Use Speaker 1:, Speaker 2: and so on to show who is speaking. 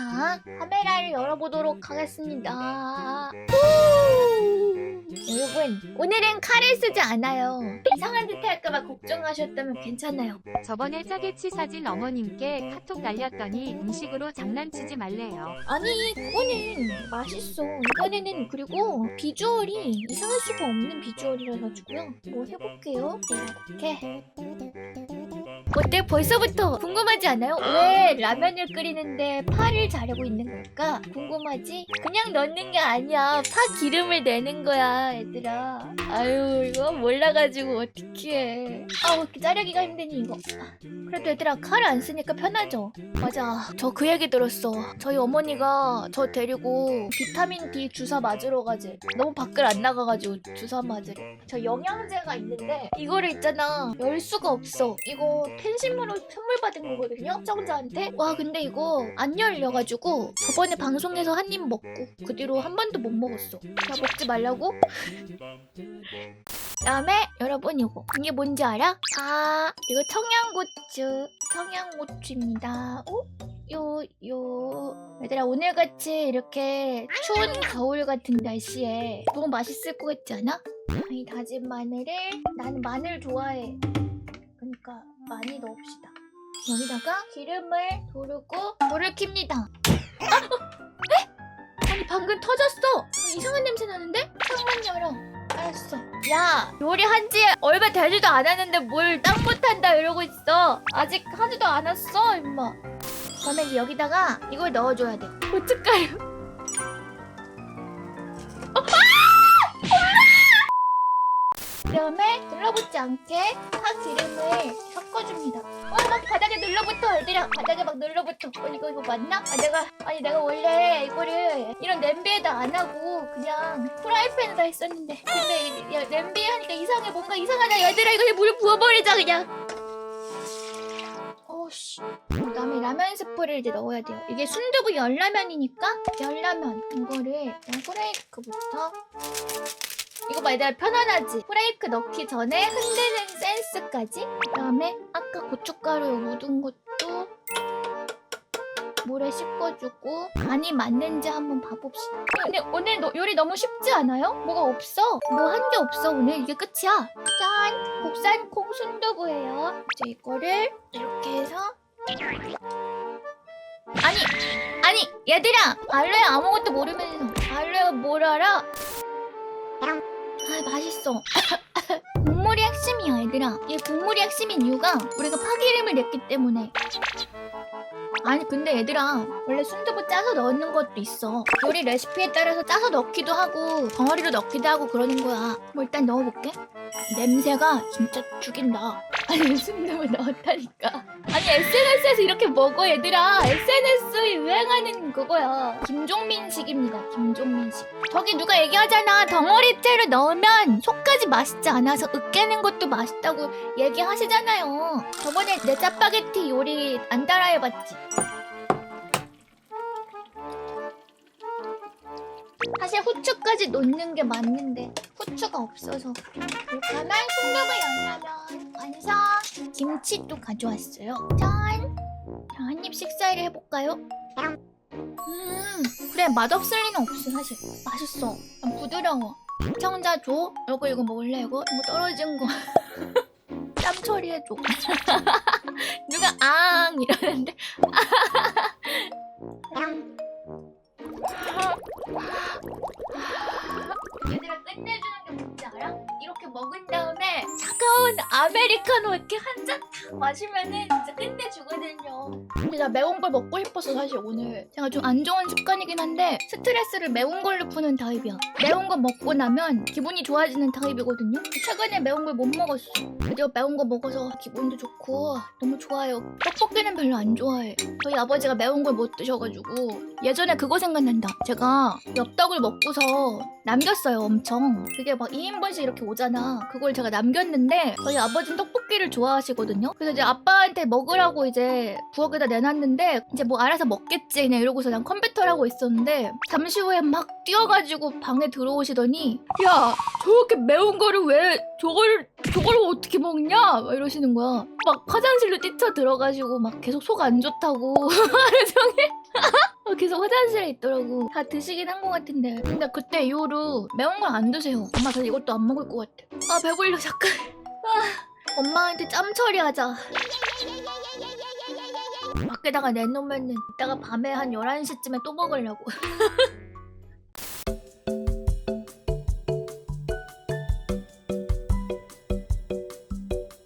Speaker 1: 자, 카메라를 열어보도록 하겠습니다. 후! 여러분, 오늘은 칼을 쓰지 않아요. 이상한 듯 할까봐 걱정하셨다면 괜찮아요.
Speaker 2: 저번에 짜게치 사진 어머님께 카톡 날렸더니 음식으로 장난치지 말래요.
Speaker 1: 아니, 그거는 맛있어. 이번에는 그리고 비주얼이 이상할 수가 없는 비주얼이라 가지고요. 뭐 해볼게요. 이렇게. 어때? 벌써부터 궁금하지 않아요? 왜 라면을 끓이는데 파를 자르고 있는 걸까? 궁금하지? 그냥 넣는 게 아니야. 파 기름을 내는 거야, 얘들아. 아유, 이거 몰라가지고 어떡해. 아우, 자르기가 힘드니, 이거. 아, 그래도 얘들아, 칼을 안 쓰니까 편하죠? 맞아. 저 그 얘기 들었어. 저희 어머니가 저 데리고 비타민 D 주사 맞으러 가지. 너무 밖을 안 나가가지고 주사 맞으러. 저 영양제가 있는데 이거를 있잖아. 열 수가 없어. 이거 팬심으로 선물 받은 거거든요. 시청자한테. 와 근데 이거 안 열려가지고 저번에 방송에서 한 입 먹고 그 뒤로 한 번도 못 먹었어. 나 먹지 말라고? 다음에 여러분 이거 이게 뭔지 알아? 아 이거 청양고추 청양고추입니다. 어? 요, 요. 얘들아, 오늘같이 이렇게 추운 겨울 같은 날씨에 너무 맛있을 것 같지 않아? 이 다진 마늘을, 나는 마늘 좋아해. 그러니까 많이 넣읍시다. 여기다가 기름을 두르고 불을 킵니다. 아! 어? 에? 아니, 방금 터졌어! 이상한 냄새 나는데? 창문 열어. 알았어. 야, 요리한 지 얼마 되지도 않았는데 뭘 딱 못한다 이러고 있어. 아직 하지도 않았어, 임마. 그러면 여기다가 이걸 넣어줘야 돼. 어떡해요? 그다음에 눌러붙지 않게 파 기름을 섞어줍니다. 어, 막 바닥에 눌러붙어, 얘들아. 바닥에 막 눌러붙어. 어, 이거 이거 맞나? 아, 내가 아니 내가 원래 이거를 이런 냄비에다 안 하고 그냥 프라이팬에다 했었는데. 근데 이- 야, 냄비에 하니까 이상해. 뭔가 이상하다. 얘들아, 이거 물 부어버리자 그냥. 오씨. 그다음에 라면 스프를 이제 넣어야 돼요. 이게 순두부 열라면이니까 열라면 이거를 후레이크부터 이거 봐 얘들아 편안하지? 후레이크 넣기 전에 흔드는 센스까지 그다음에 아까 고춧가루 묻은 것도 물에 씻어주고 간이 맞는지 한번 봐봅시다. 근데 오늘 너- 요리 너무 쉽지 않아요? 뭐가 없어? 뭐 한 게 없어 오늘 이게 끝이야. 짠! 국산 콩 순두부예요. 이제 이거를 이렇게 해서 아니 아니 얘들아 알로에 아무것도 모르면서 알로에가 뭘 알아? 아 맛있어. 국물이 핵심이야 얘들아. 이 국물이 핵심인 이유가 우리가 파기름을 냈기 때문에. 아니 근데 얘들아 원래 순두부 짜서 넣는 것도 있어. 요리 레시피에 따라서 짜서 넣기도 하고 덩어리로 넣기도 하고 그러는 거야. 뭐 일단 넣어볼게 냄새가 진짜 죽인다. 아니 순두부 넣었다니까. 아니 SNS에서 이렇게 먹어 얘들아. SNS 유행하는 그거야. 김종민식입니다 김종민식. 저기 누가 얘기하잖아. 덩어리째로 넣으면 속까지 맛있지 않아서 으깨는 것도 맛있다고 얘기하시잖아요. 저번에 내 짜파게티 요리 안 따라해봤지 사실 후추까지 넣는 게 맞는데 후추가 없어서. 하면 순두부 양라면 완성. 김치도 가져왔어요. 짠! 자, 한입 식사를 해볼까요? 음, 그래 맛없을 리는 없어 사실. 맛있어. 난 부드러워. 시청자 줘 이거 이거 먹을래 이거? 이거 떨어진 거. 땀 처리해줘. 누가 앙! 이러는데 얘들아 끝내주는 게 뭔지 알아? 이렇게 먹은 다음에 차가운 아메리카노 이렇게 한잔딱 마시면은 진짜 끝내주거든요. 근데 나 매운 걸 먹고 싶어서 사실 오늘 제가 좀 안 좋은 습관이긴 한데 스트레스를 매운 걸로 푸는 타입이야. 매운 거 먹고 나면 기분이 좋아지는 타입이거든요. 최근에 매운 걸 못 먹었어. 드디어 매운 거 먹어서 기분도 좋고 너무 좋아요. 떡볶이는 별로 안 좋아해. 저희 아버지가 매운 걸 못 드셔가지고 예전에 그거 생각난다. 제가 엽떡을 먹고서 남겼어요, 엄청. 그게 막 2인분씩 이렇게 오잖아. 그걸 제가 남겼는데 저희 아버지는 떡볶이를 좋아하시거든요. 그래서 이제 아빠한테 먹으라고 이제 부엌에다 내놨는데 이제 뭐 알아서 먹겠지 그냥 이러고서 난 컴퓨터를 하고 있었는데 잠시 후에 막 뛰어가지고 방에 들어오시더니 야 저렇게 매운 거를 왜 저걸 저걸 어떻게 먹냐 막 이러시는 거야. 막 화장실로 뛰쳐 들어가시고 막 계속 속 안 좋다고 하루 종일 막 계속 화장실에 있더라고. 다 드시긴 한 것 같은데. 근데 그때 이후로 매운 걸 안 드세요. 엄마 저 이것도 안 먹을 것 같아. 아 배불러 잠깐. 아, 엄마한테 짬 처리하자. 밖에다가 내놓으면은 이따가 밤에 한 11시쯤에 또 먹으려고.